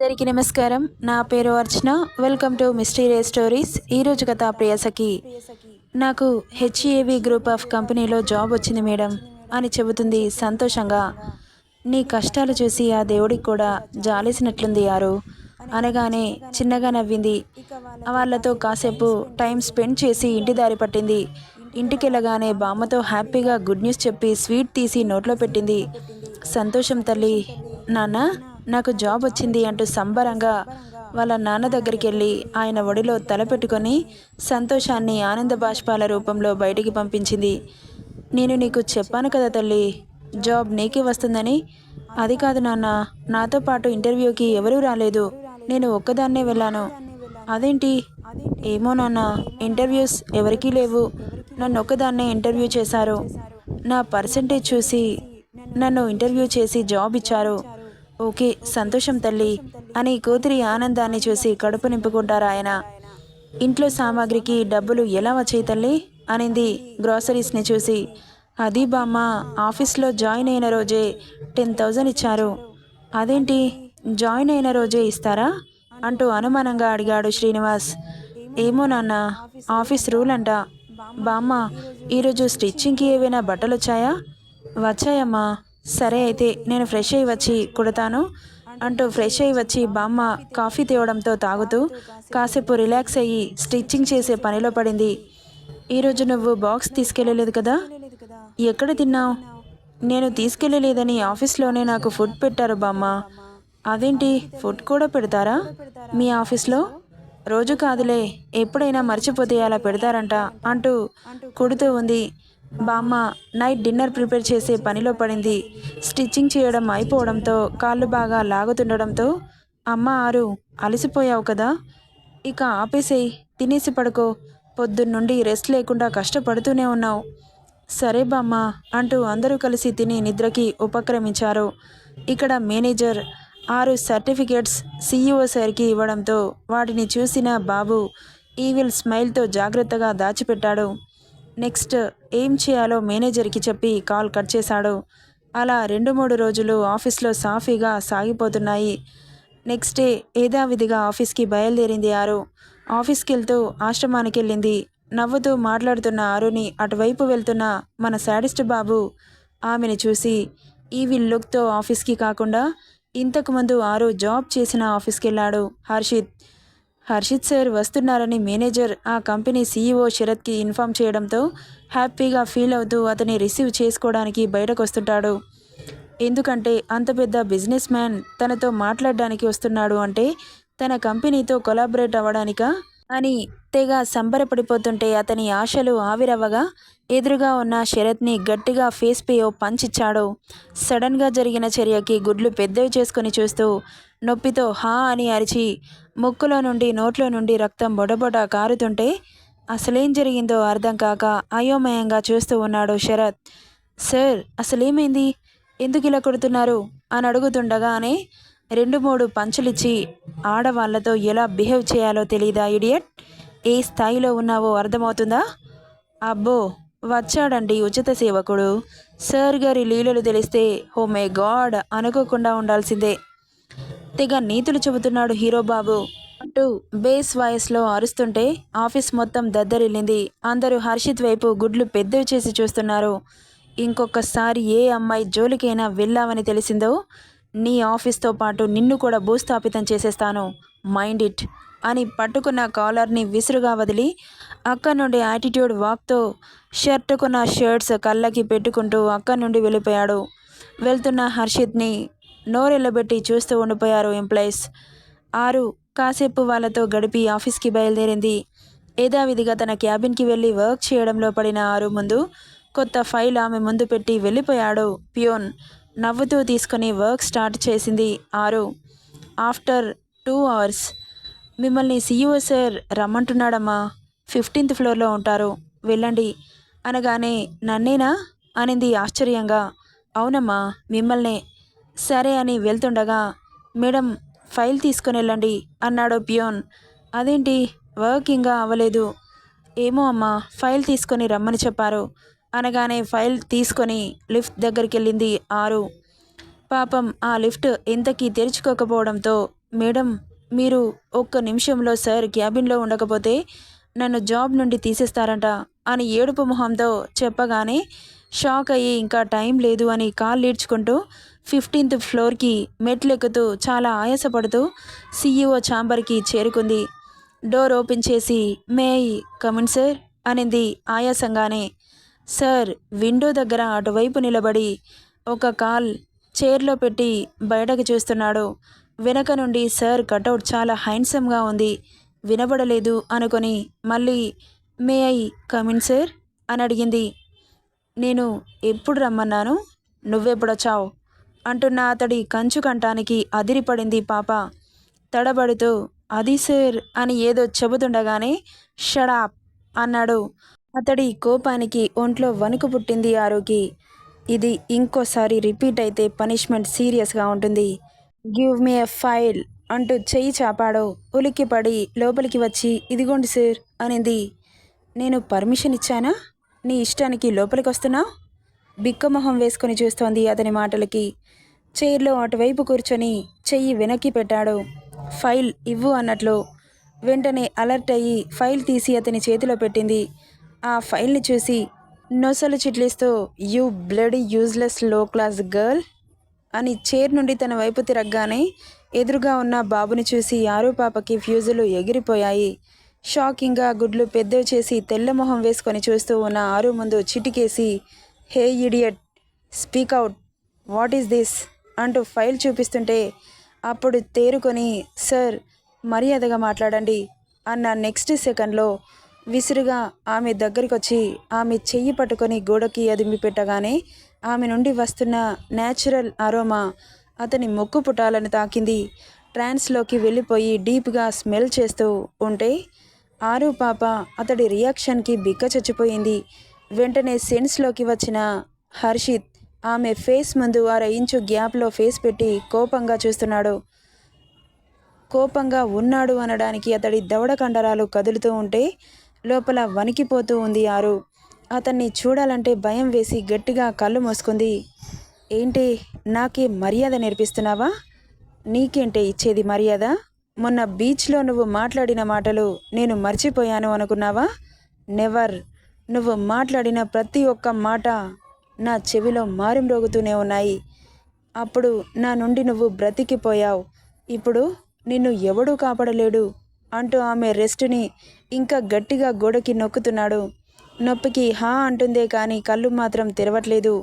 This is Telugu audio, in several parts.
అందరికీ నమస్కారం. నా పేరు Archana. Welcome to mysterious stories ఈరోజు కథ ప్రియసకి నాకు హెచ్ఏవి గ్రూప్ ఆఫ్ కంపెనీలో జాబ్ వచ్చింది మేడం అని చెబుతుంది సంతోషంగా. నీ కష్టాలు చూసి ఆ దేవుడికి కూడా జాలేసినట్లుంది యారు. అనగానే చిన్నగా నవ్వింది. వాళ్ళతో కాసేపు టైం స్పెండ్ చేసి ఇంటి దారి పట్టింది. ఇంటికెళ్ళగానే బామ్మతో హ్యాపీగా గుడ్ న్యూస్ చెప్పి స్వీట్ తీసి నోట్లో పెట్టింది. సంతోషం తల్లి. నాన్న నాకు జాబ్ వచ్చింది అంటూ సంబరంగా వాళ్ళ నాన్న దగ్గరికి వెళ్ళి ఆయన ఒడిలో తలపెట్టుకొని సంతోషాన్ని ఆనంద బాష్పాల రూపంలో బయటికి పంపించింది. నేను నీకు చెప్పాను కదా తల్లి జాబ్ నీకే వస్తుందని. అది కాదు నాన్న నాతో పాటు ఇంటర్వ్యూకి ఎవరూ రాలేదు. నేను ఒక్కదాన్నే వెళ్ళాను. అదేంటి? ఏమో నాన్న ఇంటర్వ్యూస్ ఎవరికీ లేవు. నన్ను ఒక్కదాన్నే ఇంటర్వ్యూ చేశారు. నా పర్సంటేజ్ చూసి నన్ను ఇంటర్వ్యూ చేసి జాబ్ ఇచ్చారు. ఓకే సంతోషం తల్లి అని కూతురి ఆనందాన్ని చూసి కడుపు నింపుకుంటారు ఆయన. ఇంట్లో సామాగ్రికి డబ్బులు ఎలా వచ్చాయి తల్లి? అనింది గ్రాసరీస్ని చూసి. అది బామ్మ ఆఫీస్లో జాయిన్ అయిన రోజే టెన్ థౌజండ్ ఇచ్చారు. అదేంటి జాయిన్ అయిన రోజే ఇస్తారా? అంటూ అనుమానంగా అడిగాడు శ్రీనివాస్. ఏమో నాన్న ఆఫీస్ రూల్ అంట. బామ్మ ఈరోజు స్టిచ్చింగ్కి ఏవైనా బట్టలు వచ్చాయా వచ్చాయమ్మా సరే అయితే నేను ఫ్రెష్ అయ్యి వచ్చి కుడతాను అంటూ ఫ్రెష్ అయ్యి వచ్చి బామ్మ కాఫీ తేవడంతో తాగుతూ కాసేపు రిలాక్స్ అయ్యి స్టిచ్చింగ్ చేసే పనిలో పడింది. ఈరోజు నువ్వు బాక్స్ తీసుకెళ్ళలేదు కదా? ఎక్కడ తిన్నావు? నేను తీసుకెళ్ళలేదని ఆఫీస్లోనే నాకు ఫుడ్ పెట్టారు బామ్మ. అదేంటి ఫుడ్ కూడా పెడతారా? మీ ఆఫీస్లో? రోజు కాదులే ఎప్పుడైనా మర్చిపోతే అలా పెడతారంట అంటూ కుడుతూ ఉంది. బామ్మ నైట్ డిన్నర్ ప్రిపేర్ చేసే పనిలో పడింది. స్టిచ్చింగ్ చేయడం అయిపోవడంతో కాళ్ళు బాగా లాగుతుండడంతో అమ్మ ఆరు అలసిపోయావు కదా? ఇక ఆపేసేయి తినేసి పడుకో. పొద్దున్నుండి రెస్ట్ లేకుండా కష్టపడుతూనే ఉన్నావు. సరే బామ్మ అంటూ అందరూ కలిసి తిని నిద్రకి ఉపక్రమించారు. ఇక్కడ మేనేజర్ ఆరు సర్టిఫికేట్స్ సీఈఓ సార్కి ఇవ్వడంతో వాటిని చూసిన బాబు ఈవిల్ స్మైల్తో జాగ్రత్తగా దాచిపెట్టాడు. నెక్స్ట్ ఏం చేయాలో మేనేజర్కి చెప్పి కాల్ కట్ చేశాడు. అలా రెండు మూడు రోజులు ఆఫీస్లో సాఫీగా సాగిపోతున్నాయి. నెక్స్ట్ డే ఏదావిధిగా ఆఫీస్కి బయలుదేరింది ఆరు. ఆఫీస్కి వెళ్తూ ఆశ్రమానికి వెళ్ళింది నవ్వుతూ మాట్లాడుతున్న ఆరుని అటువైపు వెళ్తున్న మన శాడిస్ట్ బాబు ఆమెను చూసి ఈవిల్ లుక్తో ఆఫీస్కి కాకుండా ఇంతకుముందు ఆరు జాబ్ చేసిన ఆఫీస్కి వెళ్ళాడు హర్షిత్ హర్షిత్ సార్ వస్తున్నారని మేనేజర్ ఆ కంపెనీ సీఈఓ శరత్కి ఇన్ఫామ్ చేయడంతో హ్యాపీగా ఫీల్ అవుతూ అతని రిసీవ్ చేసుకోవడానికి బయటకు వస్తుంటాడు. ఎందుకంటే అంత పెద్ద బిజినెస్ మ్యాన్ తనతో మాట్లాడడానికి వస్తున్నాడు అంటే తన కంపెనీతో కొలాబరేట్ అవ్వడానికా అని తెగ సంబరపడిపోతుంటే అతని ఆశలు ఆవిరవ్వగా ఎదురుగా ఉన్న శరత్ని గట్టిగా ఫేస్ పే ఓ సడన్గా జరిగిన చర్యకి గుడ్లు పెద్దవి చేసుకుని చూస్తూ నొప్పితో హా అని అరిచి ముక్కులో నుండి నోట్లో నుండి రక్తం బొడబొడ కారుతుంటే అసలేం జరిగిందో అర్థం కాక అయోమయంగా చూస్తూ ఉన్నాడు శరత్. సార్ అసలేమైంది? ఎందుకు ఇలా కొడుతున్నారు? అని అడుగుతుండగానే రెండు మూడు పంచులిచ్చి ఆడవాళ్ళతో ఎలా బిహేవ్ చేయాలో తెలియదా ఇడియట్? ఏ స్థాయిలో ఉన్నావో అర్థమవుతుందా? అబ్బో వచ్చాడండి ఉచిత సేవకుడు. సార్ గారి లీలలు తెలిస్తే హో మే గాడ్ అనుకోకుండా ఉండాల్సిందే. తెగ నీతులు చెబుతున్నాడు హీరో బాబు అంటూ బేస్ వాయిస్లో అరుస్తుంటే ఆఫీస్ మొత్తం దద్దరిల్లింది. అందరూ హర్షిత్ వైపు గుడ్లు పెద్దవి చేసి చూస్తున్నారు. ఇంకొకసారి ఏ అమ్మాయి జోలికైనా వెళ్ళావని తెలిసిందో నీ ఆఫీస్తో పాటు నిన్ను కూడా భూస్థాపితం చేసేస్తాను. మైండ్ ఇట్ అని పట్టుకున్న కాలర్ని విసురుగా వదిలి అక్కడి నుండి యాటిట్యూడ్ వాక్తో షర్టుకున్న షర్ట్స్ కళ్ళకి పెట్టుకుంటూ అక్కడి నుండి వెళ్ళిపోయాడు. వెళ్తున్న హర్షిత్ని నోరెళ్ళబెట్టి చూస్తూ ఉండిపోయారు ఎంప్లాయీస్. ఆరు కాసేపు వాళ్ళతో గడిపి ఆఫీస్కి బయలుదేరింది. యథావిధిగా తన క్యాబిన్కి వెళ్ళి వర్క్ చేయడంలో పడిన ఆరు ముందు కొత్త ఫైల్ ఆమె ముందు పెట్టి వెళ్ళిపోయాడు. ప్యూన్ నవ్వుతూ తీసుకొని వర్క్ స్టార్ట్ చేసింది ఆరు. After two hours. మిమ్మల్ని సీఈఓ సార్ రమ్మంటున్నాడమ్మా. ఫిఫ్టీన్త్ ఫ్లోర్లో ఉంటారు. వెళ్ళండి. అనగానే నన్నేనా? అనింది ఆశ్చర్యంగా. అవునమ్మా మిమ్మల్నే. సరే అని వెళ్తుండగా మేడం ఫైల్ తీసుకొని వెళ్ళండి అన్నాడు పియోన్ అదేంటి? వర్క్ ఇంకా అవ్వలేదు. ఏమో అమ్మా ఫైల్ తీసుకొని రమ్మని చెప్పారు. అనగానే ఫైల్ తీసుకొని లిఫ్ట్ దగ్గరికి వెళ్ళింది ఆరు. పాపం ఆ లిఫ్ట్ ఇంతకీ తెరుచుకోకపోవడంతో మేడం మీరు ఒక్క నిమిషంలో సార్ క్యాబిన్లో ఉండకపోతే నన్ను జాబ్ నుండి తీసేస్తారంట అని ఏడుపు మొహంతో చెప్పగానే షాక్ అయ్యి ఇంకా టైం లేదు అని కాల్ ఈడ్చుకుంటూ ఫిఫ్టీన్త్ ఫ్లోర్కి మెట్లెక్కుతూ చాలా ఆయాసపడుతూ సీఈఓ ఛాంబర్కి చేరుకుంది. డోర్ ఓపెన్ చేసి మే కమిన్ సార్ అనింది ఆయాసంగానే. సార్ విండో దగ్గర అటువైపు నిలబడి ఒక కాల్ చైర్లో పెట్టి బయటకు చూస్తున్నాడు. వెనక నుండి సార్ కటౌట్ చాలా హ్యాండ్సమ్గా ఉంది. వినబడలేదు అనుకొని మళ్ళీ మే ఐ కమిన్ సార్ అని అడిగింది నేను ఎప్పుడు రమ్మన్నాను? నువ్వెప్పుడొచ్చావు? అంటున్న అతడి కంచు కంఠానికి అదిరిపడింది పాప. తడబడుతూ అది సార్ అని ఏదో చెబుతుండగానే షడాప్ అన్నాడు. అతడి కోపానికి ఒంట్లో వణుకు పుట్టింది ఆరోకి ఇది ఇంకోసారి రిపీట్ అయితే పనిష్మెంట్ సీరియస్గా ఉంటుంది. గివ్ మీ ఎ ఫైల్ అంటూ చెయ్యి చాపాడు. ఉలిక్కిపడి లోపలికి వచ్చి ఇదిగోండి సార్ అనింది. నేను పర్మిషన్ ఇచ్చానా? నీ ఇష్టానికి లోపలికి వస్తున్నావు బిక్కమొహం వేసుకొని చూస్తోంది అతని మాటలకి. చైర్లో అటువైపు కూర్చొని చెయ్యి వెనక్కి పెట్టాడు. ఫైల్ ఇవ్వు అన్నట్లు. వెంటనే అలర్ట్ అయ్యి ఫైల్ తీసి అతని చేతిలో పెట్టింది. ఆ ఫైల్ని చూసి నొసలు చిట్లిస్తూ you bloody useless low class girl అని చైర్ నుండి తన వైపు తిరగగానే ఎదురుగా ఉన్న బాబుని చూసి ఆరు పాపకి ఫ్యూజులు ఎగిరిపోయాయి. షాకింగ్గా గుడ్లు పెద్దవి చేసి తెల్ల మొహం వేసుకొని చూస్తూ ఉన్న ఆరు ముందు చిటికేసి hey idiot speak out. What is this? అంటూ ఫైల్ చూపిస్తుంటే అప్పుడు తేరుకొని సార్ మర్యాదగా మాట్లాడండి అన్న నెక్స్ట్ సెకండ్లో విసురుగా ఆమె దగ్గరికి వచ్చి ఆమె చెయ్యి పట్టుకొని గోడకి అదిమి పెట్టగానే ఆమె నుండి వస్తున్న న్యాచురల్ అరోమా అతని ముక్కు పుటాలను తాకింది. ట్రాన్స్లోకి వెళ్ళిపోయి డీప్గా స్మెల్ చేస్తూ ఉంటే ఆరు పాప అతడి రియాక్షన్కి బిక్క చచ్చిపోయింది. వెంటనే సెన్స్లోకి వచ్చిన హర్షిత్ ఆమె ఫేస్ ముందు అర ఇంచు గ్యాప్లో ఫేస్ పెట్టి కోపంగా చూస్తున్నాడు. కోపంగా ఉన్నాడు అనడానికి అతడి దవడ కండరాలు కదులుతూ ఉంటే లోపల వణికిపోతూ ఉంది ఆరు. అతన్ని చూడాలంటే భయం వేసి గట్టిగా కళ్ళు మూసుకుంది. ఏంటి నాకే మర్యాద నేర్పిస్తున్నావా? నీకేంటే ఇచ్చేది మర్యాద? మొన్న బీచ్లో నువ్వు మాట్లాడిన మాటలు నేను మర్చిపోయాను అనుకున్నావా? నెవర్. నువ్వు మాట్లాడిన ప్రతి ఒక్క మాట నా చెవిలో మారుమ్రోగుతూనే ఉన్నాయి. అప్పుడు నా నుండి నువ్వు బ్రతికిపోయావు. ఇప్పుడు నిన్ను ఎవడూ కాపాడలేడు అంటూ ఆమె రెస్ట్ని ఇంకా గట్టిగా గోడకి నొక్కుతున్నాడు. నొప్పికి హా అంటుందే కానీ కళ్ళు మాత్రం తెరవట్లేదు.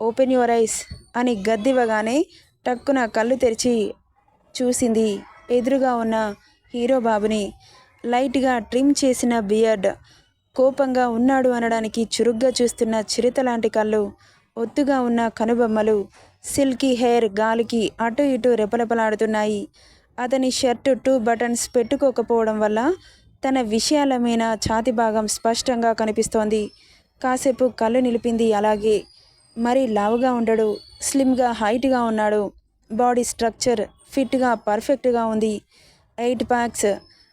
ఓపెన్ యువర్ ఐస్ అని గద్దివ్వగానే టక్కున కళ్ళు తెరిచి చూసింది ఎదురుగా ఉన్న హీరో బాబుని. లైట్గా ట్రిమ్ చేసిన బియర్డ్ కోపంగా ఉన్నాడు అనడానికి చురుగ్గా చూస్తున్న చిరుత లాంటి కళ్ళు ఒత్తుగా ఉన్న కనుబొమ్మలు సిల్కీ హెయిర్ గాలికి అటు ఇటు రెపరెపలాడుతున్నాయి. అతని షర్టు టూ బటన్స్ పెట్టుకోకపోవడం వల్ల తన విషయాలమైన ఛాతి భాగం స్పష్టంగా కనిపిస్తోంది. కాసేపు కళ్ళు నిలిపింది అలాగే. మరి లావుగా ఉండడు స్లిమ్గా హైట్గా ఉన్నాడు. బాడీ స్ట్రక్చర్ ఫిట్గా పర్ఫెక్ట్గా ఉంది. ఎయిట్ ప్యాక్స్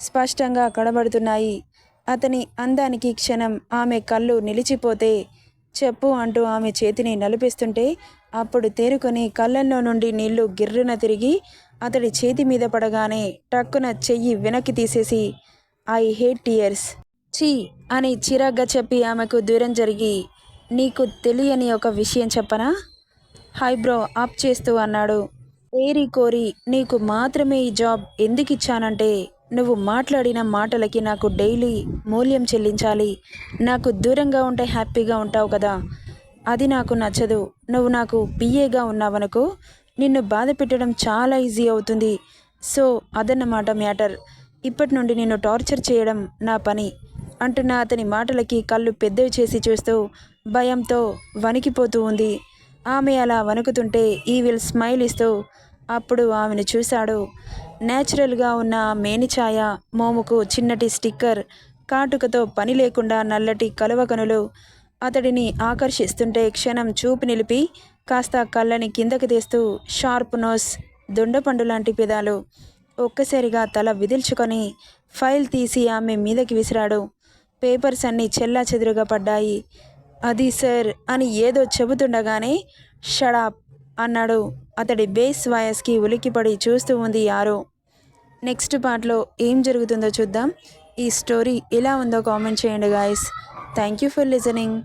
స్పష్టంగా కనబడుతున్నాయి. అతని అందానికి క్షణం ఆమె కళ్ళు నిలిచిపోతే చెప్పు అంటూ ఆమె చేతిని నలిపిస్తుంటే అప్పుడు తేరుకొని కళ్ళల్లో నుండి నీళ్ళు గిర్రున తిరిగి అతడి చేతి మీద పడగానే టక్కున చెయ్యి వెనక్కి తీసేసి ఐ హేట్ టీయర్స్. చీ అని చిరాగ్గా చెప్పి ఆమెకు దూరం జరిగి నీకు తెలియని ఒక విషయం చెప్పనా? హైబ్రో అప్ చేస్తూ అన్నాడు. ఏరి కోరి నీకు మాత్రమే ఈ జాబ్ ఎందుకు ఇచ్చానంటే నువ్వు మాట్లాడిన మాటలకి నాకు డైలీ మూల్యం చెల్లించాలి. నాకు దూరంగా ఉంటే హ్యాపీగా ఉంటావు కదా. అది నాకు నచ్చదు. నువ్వు నాకు పిఏగా ఉన్నావనుకో నిన్ను బాధ పెట్టడం చాలా ఈజీ అవుతుంది. సో అదన్నమాట మ్యాటర్. ఇప్పటి నుండి నిన్ను టార్చర్ చేయడం నా పని అంటున్న అతని మాటలకి కళ్ళు పెద్దవి చేసి చూస్తూ భయంతో వణికిపోతూ ఉంది. ఆమె అలా వణుకుతుంటే ఈ విల్ స్మైల్ ఇస్తూ అప్పుడు ఆమెను చూశాడు. నేచురల్గా ఉన్న మేనిఛాయ మోముకు చిన్నటి స్టిక్కర్ కాటుకతో పని లేకుండా నల్లటి కలువకనులు అతడిని ఆకర్షిస్తుంటే క్షణం చూపు నిలిపి కాస్త కళ్ళని కిందకి తీస్తూ షార్ప్ నోస్ దొండపండు లాంటి పెదాలు ఒక్కసారిగా తల విదిల్చుకొని ఫైల్ తీసి ఆమె మీదకి విసిరాడు. పేపర్స్ అన్నీ చెల్లా చెదురుగా పడ్డాయి. అది సార్ అని ఏదో చెబుతుండగానే షడాప్ అన్నాడు. అతడి బేస్ వాయస్కి ఉలిక్కిపడి చూస్తూ ఉంది యారో. నెక్స్ట్ పార్ట్లో ఏం జరుగుతుందో చూద్దాం. ఈ స్టోరీ ఎలా ఉందో కామెంట్ చేయండి guys. Thank you for listening.